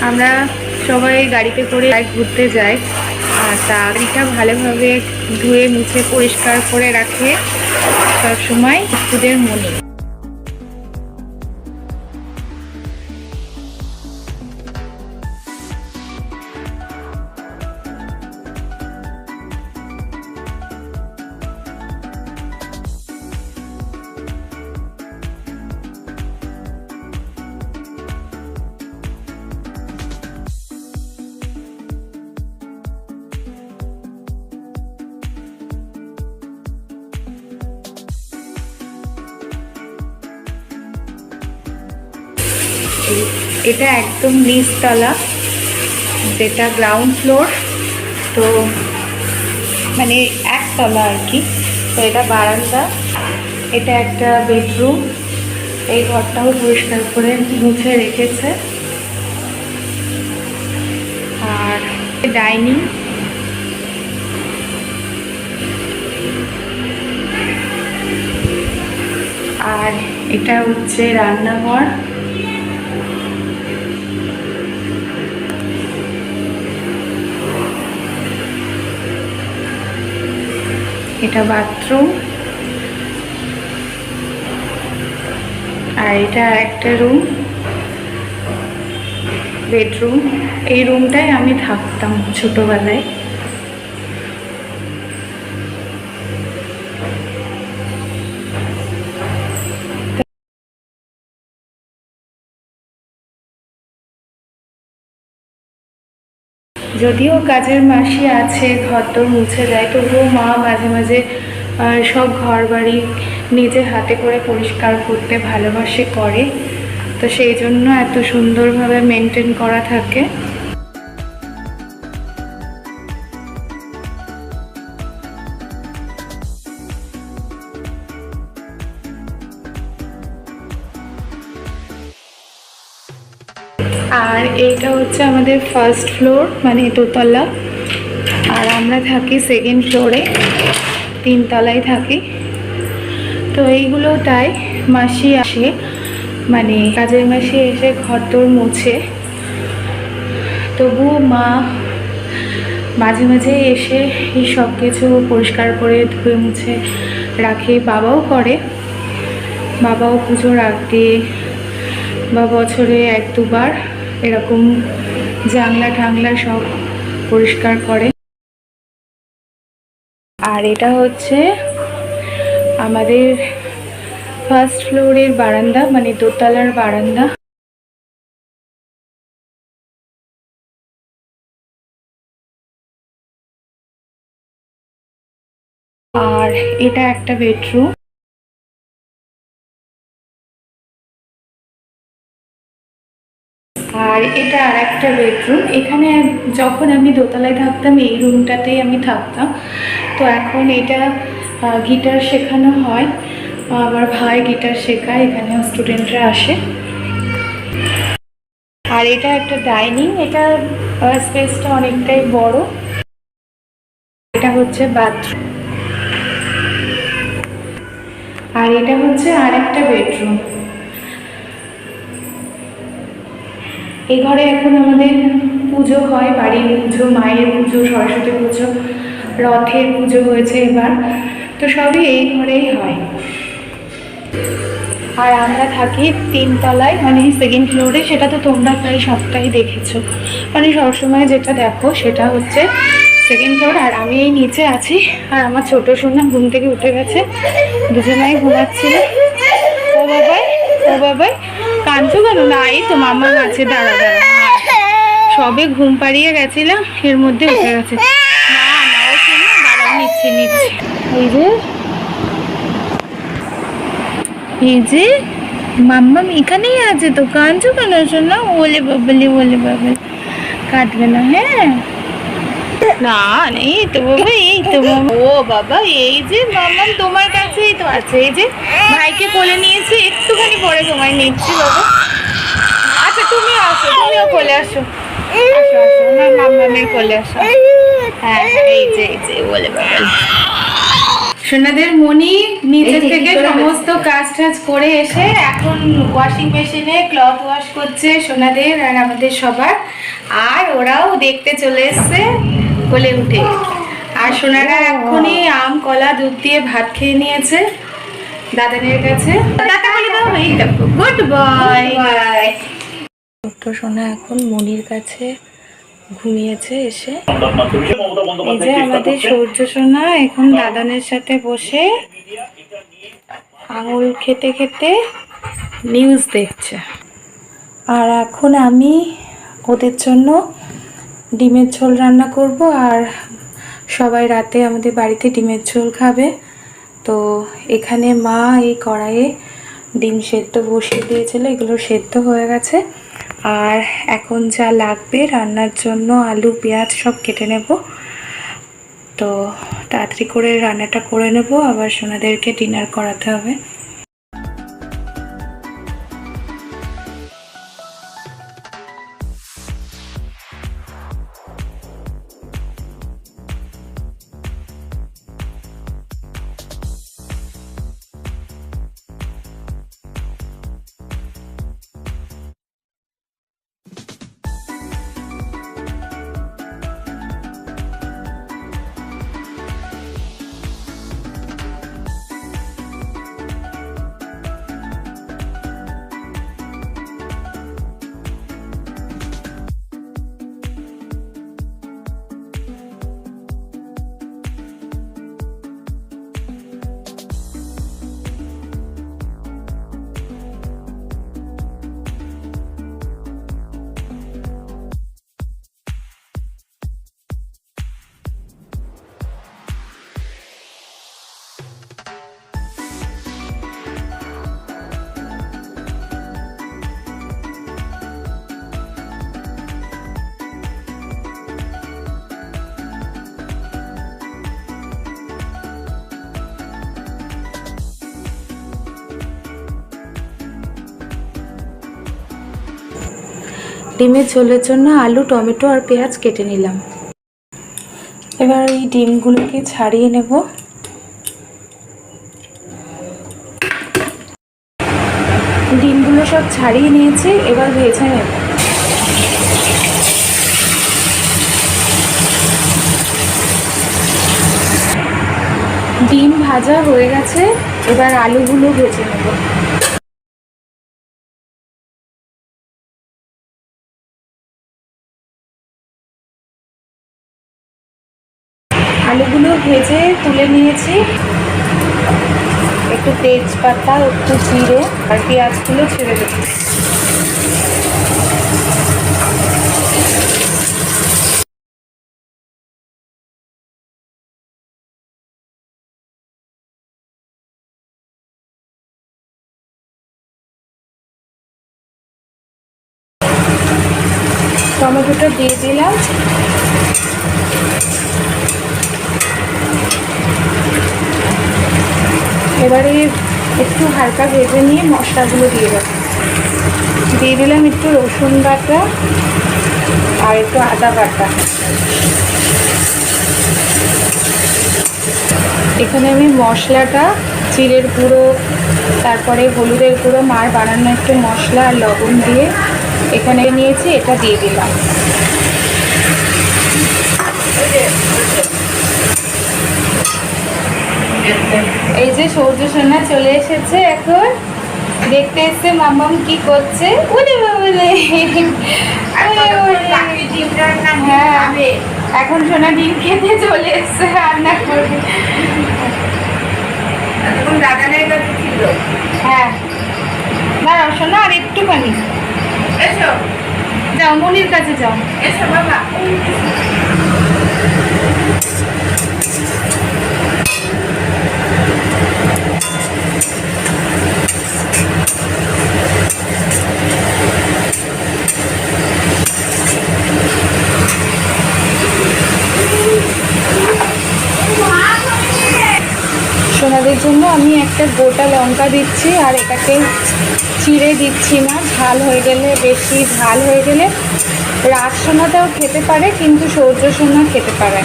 আমরা সবাই গাড়িতে করে ঘুরতে যাই। আর তা গাড়িটা ভালোভাবে ধুয়ে মুছে পরিষ্কার করে রাখে সবসময় স্কুলের মনে। এটা একদম নিচতলা, যেটা গ্রাউন্ড ফ্লোর তো মানে একতলা আর কি। তো এটা বারান্দা, এটা একটা বেডরুম এই ঘরটাও পরিষ্কার করে মুছে রেখেছে। আর ডাইনিং আর এটা হচ্ছে রান্নাঘর। এটা বাথরুম আর এটা একটা রুম বেডরুম এই রুমটাই আমি থাকতাম ছোটবেলায়। যদিও কাজের মাসি আছে ঘর তোর মুছে যায় তবুও মা মাঝে মাঝে সব ঘর বাড়ি নিজে হাতে করে পরিষ্কার করতে ভালোবাসে, করে। তো সেই জন্য এত সুন্দরভাবে মেনটেন করা থাকে। আর এইটা হচ্ছে আমাদের ফার্স্ট ফ্লোর মানে দোতলা। আর আমরা থাকি সেকেন্ড ফ্লোরে তিনতলায় থাকি। তো এইগুলো তাই মাসি আসে মানে কাজের মাসি এসে ঘর তোর মুছে। তবুও মা মাঝে মাঝে এসে এই সব কিছু পরিষ্কার করে ধুয়ে মুছে রাখে, বাবাও করে। বাবাও পুজোর আগে বা বছরে এক দুবার এরকম জানলা টাংলা সব পরিষ্কার করে। আর এটা হচ্ছে আমাদের ফার্স্ট ফ্লোরের বারান্দা মানে দোতলার বারান্দা। আর এটা একটা বেডরুম একটা বেডরুম এখানে যখন আমি দোতলায় থাকতাম, এই রুমটাতেই আমি থাকতাম। তো এখন এটা গিটার শেখানো হয়। আমার ভাই গিটার শেখায় এখানেও স্টুডেন্টরা আসে। আর এটা একটা ডাইনিং এটা স্পেসটা অনেকটাই বড়। এটা হচ্ছে বাথরুম আর এটা হচ্ছে আর একটা বেডরুম এই ঘরে এখন আমাদের পুজো হয়, বাড়ির পুজো, মায়ের পুজো সরস্বতী পুজো, রথের পুজো হয়েছে এবার। তো সবই এই ঘরেই হয়। আর আমরা থাকি তিনতলায় মানে সেকেন্ড ফ্লোরে সেটা তো তোমরা প্রায় সবটাই দেখেছ। মানে সবসময় যেটা দেখো, সেটা হচ্ছে সেকেন্ড ফ্লোর আর আমি এই নিচে আছি, আর আমার ছোট সোনা ঘুম থেকে উঠে গেছে। দুজনাই ঘুমাচ্ছিল ও বাবাই ও বাবাই কাঁদছো কেন না, এই তো মামা আছে দাঁড়া দাঁড়া সবে ঘুম পাড়িয়ে গেছিলাম, এর মধ্যে উঠে গেছে। না না ও নিচ্ছি নিচ্ছি। এই যে এই যে, মাম্মাম এখানেই আছে তো, কাঁদছো কেন? শোনা বলে বাবলি বলে বাবলি। কাঁদবে না হ্যাঁ? না এই তো বাবা এই তো বাবা। ও বাবা এই যে মাম্মাম তোমার কাছেই তো আছে। এই যে ভাইকে কোলে নিয়েছি একটুখানি পরে তোমায় নিচ্ছি বাবা। আচ্ছা তুমি আসো তুমিও কোলে আসো। আসো আসো আমার মাম্মামের কোলে আসো। হ্যাঁ হ্যাঁ, এই যে এই যে বলে বাবা। সোনাদের মনি নিচে থেকে সমস্ত কাজ টাজ করে এসে এখন ওয়াশিং মেশিনে ক্লথ ওয়াশ করছে সোনাদের আর আমাদের সবার। আর ওরাও দেখতে চলে এসছে। কোলে উঠে। আর সোনারা এখনই আম কলা দুধ দিয়ে ভাত খেয়ে নিয়েছে দাদানের কাছে। টাটা বলে দাও এই দেখো। গুড বয় ছোট্ট সোনা এখন মনির কাছে ঘুমিয়েছে এসে। এই যে আমাদের সূর্য সোনা এখন দাদানের সাথে বসে আঙুল খেতে খেতে নিউজ দেখছে। আর এখন আমি ওদের জন্য ডিমের ঝোল রান্না করব আর সবাই রাতে আমাদের বাড়িতে ডিমের ঝোল খাবে। তো এখানে মা এই কড়াইয়ে ডিম সেদ্ধ বসিয়ে দিয়েছিল, এগুলো সেদ্ধ হয়ে গেছে। আর এখন যা লাগবে রান্নার জন্য আলু, পেঁয়াজ সব কেটে নেব। তো তাড়াতাড়ি করে রান্নাটা করে নেব, আবার সোনাদেরকে ডিনার করাতে হবে। ডিমের ঝোলের জন্য আলু, টমেটো আর পেঁয়াজ কেটে নিলাম। এবার এই ডিমগুলোকে ছাড়িয়ে নেব। ডিমগুলো সব ছাড়িয়ে নিয়েছি, এবার ভেজে নেব। ডিম ভাজা হয়ে গেছে, এবার আলুগুলো ভেজে নেব। আলুগুলো ভেজে তুলে নিয়েছি। একটু তেজপাতা, একটু জিরে আর পেঁয়াজগুলো ছেড়ে দেবো। টমেটোটা দিয়ে দিলাম। এবারে একটু হালকা ভেজে নিয়ে মশলাগুলো দিয়ে দেবো। দিয়ে দিলাম একটু রসুন বাটা আর একটু আদা বাটা। এখানে আমি মশলাটা, জিরের গুঁড়ো, তারপরে হলুদের গুঁড়ো, মার বানানো একটু মশলা আর লবণ দিয়ে এখানে নিয়েছি, এটা দিয়ে দিলাম। এই যে সৌর্য সোনা চলে এসেছে এখন। দেখতে এসছে মামাম কি করছে? ওরে বাবলে হ্যাঁ এখন সোনা ডিম খেতে চলে এসছে রান্না করবে। হ্যাঁ। দাঁড়াও সোনা আর একটুখানি। এসো। যাও মনির কাছে যাও। এসো বাবা। আপনাদের জন্য আমি একটা গোটা লঙ্কা দিচ্ছি আর এটাকে চিড়ে দিচ্ছি না। ঝাল হয়ে গেলে, বেশি ঝাল হয়ে গেলে রাত সোনাটাও খেতে পারে, কিন্তু সৌর্য সোনা খেতে পারে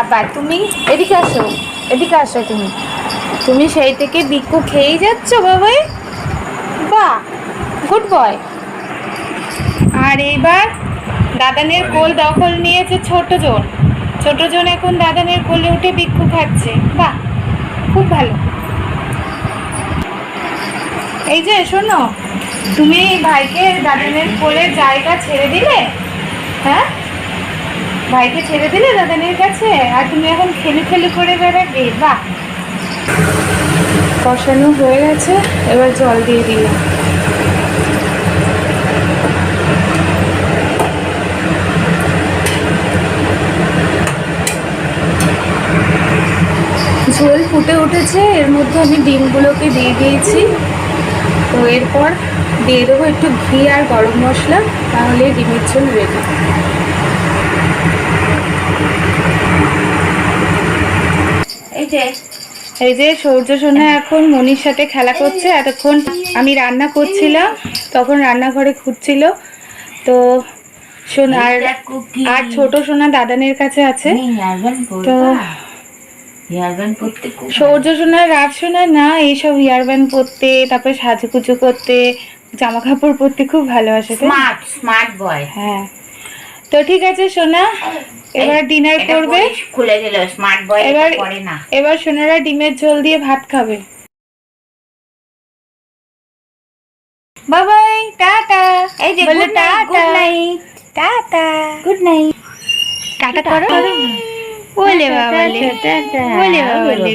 আবার তুমি এদিকে আসো এদিকে আসো তুমি। তুমি সেই থেকে বিক্ষু খেয়েই যাচ্ছ, বাবাই? বাহ গুড বয় আর এইবার দাদানের কোল দখল নিয়েছে ছোট জন। ছোট জন এখন দাদানের কোলে উঠে বিক্ষু খাচ্ছে। বাহ, খুব ভালো। এই যে, শোনো, তুমি ভাইকে দাদানের কোলে জায়গা ছেড়ে দিলে? হ্যাঁ? ভাইকে ছেড়ে দিলে দাদানের কাছে? আর তুমি এখন খেলি খেলি করে বেড়াবে? বাহ। কষানো হয়ে গেছে, এবার জল দিয়ে দিলাম ঝোল ফুটে উঠেছে, এর মধ্যে আমি ডিমগুলোকে দিয়ে দিয়েছি। তো এরপর দিয়ে দেবো একটু ঘি আর গরম মশলা, তাহলে ডিমের ঝোল রেডি এই যে এই যে সূর্য সোনা এখন মনির সাথে খেলা করছে। এতক্ষণ আমি রান্না করছিলাম তখন রান্নাঘরে খুঁজছিল তো সোনা আর ছোট সোনা দাদানের কাছে আছে। তো সৌর্য সোনা রাত সোনা না এইসব ইয়ারব্যান্ড পরতে তারপরে সাজুকুজু করতে জামা কাপড় পরতে খুব ভালোবাসে তাই না? স্মার্ট স্মার্ট বয় হ্যাঁ। তো ঠিক আছে সোনা। এবার ডিনার করবে। খুলে গেল স্মার্ট বয় এবার পরে না। এবার সোনারা ডিমের ঝোল দিয়ে ভাত খাবে। বাবাই টাটা। এই যে বলে tata good tata. Night tata. Good night tata করো। বলে বাবা বলে বাবা বলে।